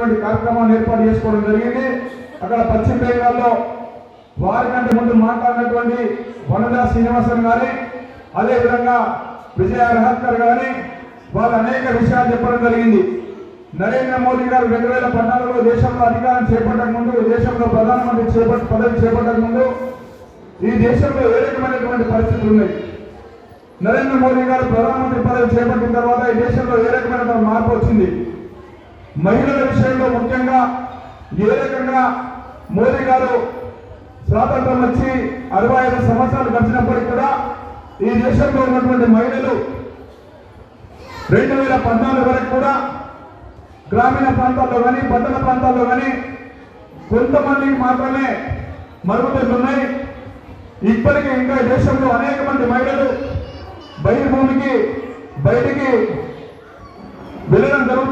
అనేటువంటి కార్యక్రమాన్ని ఏర్పాటు చేసుకోవడం జరిగింది. అక్కడ పశ్చిమ బెంగాల్లో వారికంటే ముందు మాట్లాడినటువంటి వనదా శ్రీనివాసన్ కానీ అదేవిధంగా విజయ రహత్కర్ కానీ వాళ్ళు అనేక విషయాలు చెప్పడం జరిగింది. నరేంద్ర మోదీ గారు రెండు వేల పద్నాలుగులో దేశంలో అధికారం చేపట్టక ముందు దేశంలో ప్రధానమంత్రి చేపట్టి పదవి చేపట్టక ముందు ఈ దేశంలో ఏ రకమైనటువంటి పరిస్థితులు ఉన్నాయి? నరేంద్ర మోదీ గారు ప్రధానమంత్రి పదవి చేపట్టిన తర్వాత ఈ దేశంలో ఏ రకమైన మార్పు వచ్చింది? మహిళల విషయంలో ముఖ్యంగా ఏ రకంగా మోదీ గారు స్వాతంత్రం వచ్చి అరవై ఐదు సంవత్సరాలు గడిచినప్పటికీ కూడా ఈ దేశంలో ఉన్నటువంటి మహిళలు రెండు వేల పద్నాలుగు వరకు కూడా గ్రామీణ ప్రాంతాల్లో కానీ పట్టణ ప్రాంతాల్లో కానీ కొంతమందికి మాత్రమే మరుగుదొడ్లు ఉన్నాయి. ఇప్పటికీ ఇంకా దేశంలో అనేక మంది మహిళలు బహిర్భూమికి బయటికి వెళ్ళడం జరుగుతుంది.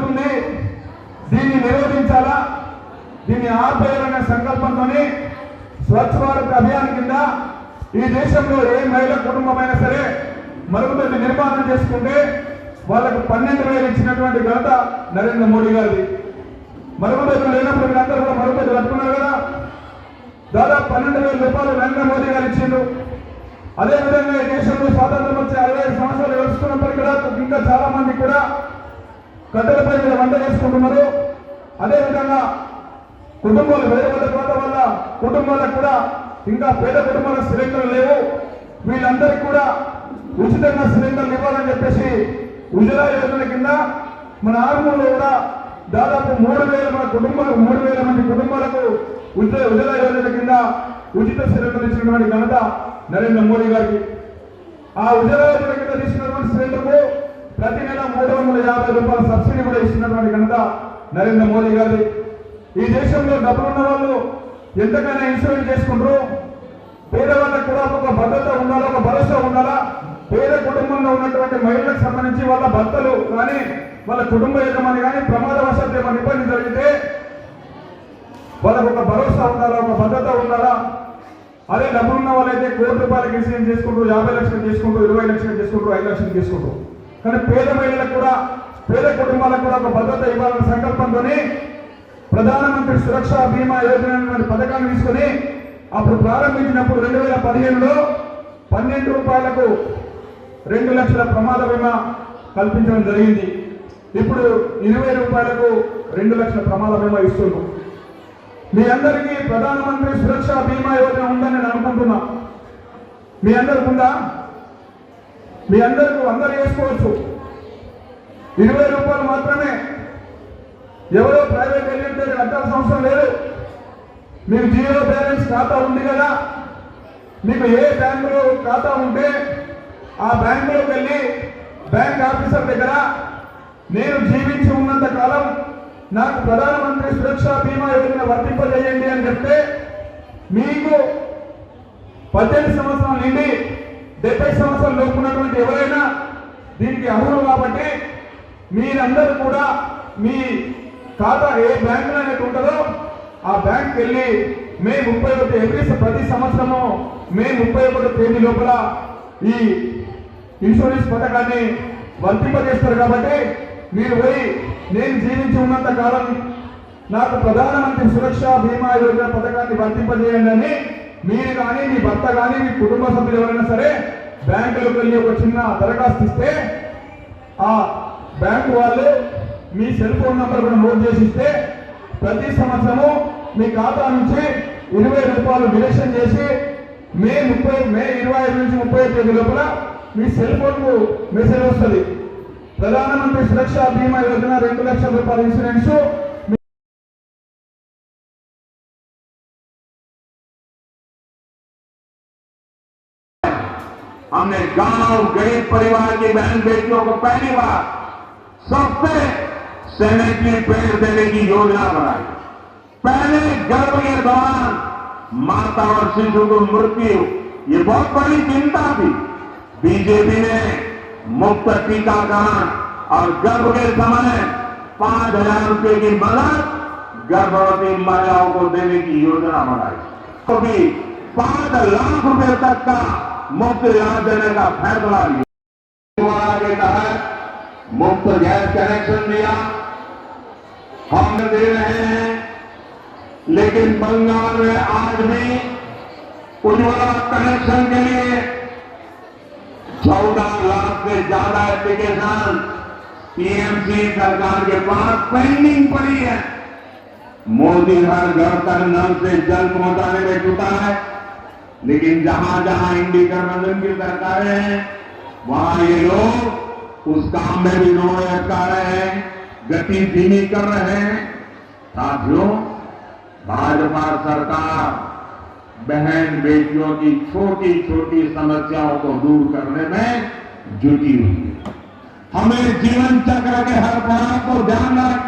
నిరోధించాలా దీన్ని ఆపేయాలనే సంకల్పంతోనే స్వచ్ఛ భారత్ అభియాన్ కింద ఈ దేశంలో ఏ మహిళ కుటుంబమైనా సరే మరుగుదొడ్డి నిర్మాణం చేసుకుంటే వాళ్ళకు పన్నెండు వేలు ఇచ్చినటువంటి ఘనత నరేంద్ర మోడీ గారిది. మరుగుదొడ్లు లేనప్పుడు వీళ్ళందరూ కూడా మరుగుదొడ్లు కట్టుకున్నారు కదా? దాదాపు పన్నెండు వేల రూపాయలు నరేంద్ర మోడీ గారు ఇచ్చిండు అదేవిధంగా ఈ దేశంలో స్వాతంత్రం వచ్చే అరవై ఐదు సంవత్సరాలు గడుస్తున్నప్పటికీ కూడా ఇంకా చాలా మంది కూడా కట్టెలపై మీద వంట చేసుకుంటున్నారు. అదేవిధంగా కుటుంబాలు వేరుపడ్డ వల్ల కుటుంబాలకు కూడా ఇంకా పేద కుటుంబాలకు సిలిండర్లు లేవు. వీళ్ళందరికీ కూడా ఉచితంగా సిలిండర్లు ఇవ్వాలని చెప్పేసి ఉజ్వల యోజన కింద మన ఆర్మూర్లో కూడా దాదాపు మూడు వేల మన కుటుంబాలకు మూడు వేల మంది కుటుంబాలకు ఉజ్వల ఉజ్వల యోజన కింద ఉచిత సిలిండర్ ఇచ్చినటువంటి ఘనత నరేంద్ర మోడీ గారికి. ఆ ఉజ్వల యోజన కింద తీసుకున్నటువంటి సిలిండర్కు ప్రతి నెల మూడు వందల యాభై రూపాయల సబ్సిడీ కూడా ఇస్తున్నారు. నరేంద్ర మోదీ గారి ఈ దేశంలో డబ్బులున్న వాళ్ళు ఎంతకైనా ఇన్సూరెన్స్ చేసుకుంటారు. పేదవాళ్ళకు కూడా ఒక భద్రత ఉండాలా ఒక భరోసా ఉండాలా? పేద కుటుంబంలో ఉన్నటువంటి మహిళలకు సంబంధించి వాళ్ళ భర్తలు కానీ వాళ్ళ కుటుంబ యజమాని కానీ ప్రమాదవశాత్తు ఏమైనా ఇబ్బంది జరిగితే వాళ్ళకు ఒక భరోసా ఉండాలా ఒక భద్రత ఉండాలా? అదే డబ్బులున్న వాళ్ళైతే కోటి రూపాయలకి ఇన్సూరెన్స్ చేసుకుంటూ యాభై లక్షలు చేసుకుంటూ ఇరవై లక్షలు చేసుకుంటూ ఐదు లక్షలు చేసుకుంటూ కానీ పేద మహిళలకు కూడా పేద కుటుంబాలకు కూడా ఒక భద్రత ఇవ్వాలన్న సంకల్పంతో ప్రధానమంత్రి సురక్ష బీమా యోజన పథకాన్ని తీసుకొని అప్పుడు ప్రారంభించినప్పుడు రెండు వేల పదిహేనులో పన్నెండు రూపాయలకు రెండు లక్షల ప్రమాద బీమా కల్పించడం జరిగింది. ఇప్పుడు ఇరవై రూపాయలకు రెండు లక్షల ప్రమాద బీమా ఇస్తున్నాం. మీ అందరికీ ప్రధానమంత్రి సురక్ష బీమా యోజన ఉందని నేను అనుకుంటున్నా. మీ అందరికి ఉందా మీ అందరికీ అందరు వేసుకోవచ్చు ఇరవై రూపాయలు మాత్రమే. ఎవరో ప్రైవేట్ వెళ్ళింటే కట్టాల్సిన అవసరం లేదు. మీకు జీరో బ్యాలెన్స్ ఖాతా ఉంది కదా. మీకు ఏ బ్యాంకులో ఖాతా ఉంటే ఆ బ్యాంకులోకి వెళ్ళి బ్యాంక్ ఆఫీసర్ దగ్గర నేను జీవించి ఉన్నంత కాలం నాకు ప్రధానమంత్రి సురక్ష బీమా యోజన వర్తింపజేయండి అని చెప్తే మీకు పద్దెనిమిది సంవత్సరాల నుండి డెబ్బై సంవత్సరాలు లోపు ఉన్నటువంటి ఎవరైనా దీనికి అర్హులు కాబట్టి మీరందరూ కూడా మీ ఖాతా ఏ బ్యాంకులో అనేది ఉంటుందో ఆ బ్యాంక్ వెళ్ళి మే ముప్పై ఒకటి ఎవ్రీ ప్రతి సంవత్సరము మే ముప్పై ఒకటి తేదీ లోపల ఈ ఇన్సూరెన్స్ పథకాన్ని వర్తింపజేస్తారు కాబట్టి మీరు పోయి నేను జీవించి ఉన్నంత కాలం నాకు ప్రధానమంత్రి సురక్ష బీమా యోజన పథకాన్ని వర్తింపజేయండి అని మీరు కానీ మీ భర్త కానీ మీ కుటుంబ సభ్యులు ఎవరైనా సరే బ్యాంకులకు వెళ్ళి ఒక చిన్న దరఖాస్తు ఇస్తే ఆ బ్యాంకు వాళ్ళు మీ సెల్ ఫోన్ నంబర్ కూడా నోట్ చేసి ఇస్తే ప్రతి సంవత్సరము మీ ఖాతా నుంచి ఇరవై రూపాయలు డిడక్షన్ చేసి మే ముప్పై మే ఇరవై ఐదు నుంచి ముప్పై తేదీ లోపల మీ సెల్ ఫోన్ కు మెసేజ్ వస్తుంది ప్రధానమంత్రి సురక్ష బీమా యోజన రెండు లక్షల రూపాయల ఇన్సూరెన్స్ हमने गांव गरीब परिवार की बहन बेटियों को पहली बार सबसे सैनिटरी पैड देने की योजना बनाई। पहले गर्भ के दौरान माता और शिशु को मृत्यु, ये बहुत बड़ी चिंता थी। बीजेपी ने मुफ़्त टीकाकरण और गर्भ के समय पाँच हज़ार रुपए की मदद गर्भवती महिलाओं को देने की योजना बनाई। तो भी पाँच लाख रुपए तक का मुफ़्त इलाज देने का फैसला लिया। के तहत मुफ़्त गैस कनेक्शन दिया। हम दे रहे हैं। लेकिन बंगाल में आज भी उज्ज्वला कनेक्शन के लिए चौदह लाख से ज़्यादा एप्लीकेशन पीएमसी सरकार के पास पेंडिंग पड़ी है। मोदी हर घर तक नल से जल पहुँचाने में जुटा है। लेकिन जहाँ जहाँ इंडी गठबंधन की सरकारें हैं, वहाँ ये लोग उस काम में भी रोड अटका रहे हैं, गति धीमी कर रहे हैं। साथियों, भाजपा सरकार बहन बेटियों की छोटी छोटी समस्याओं को दूर करने में जुटी हुई है। हमें जीवन चक्र के हर पड़ाव को ध्यान रख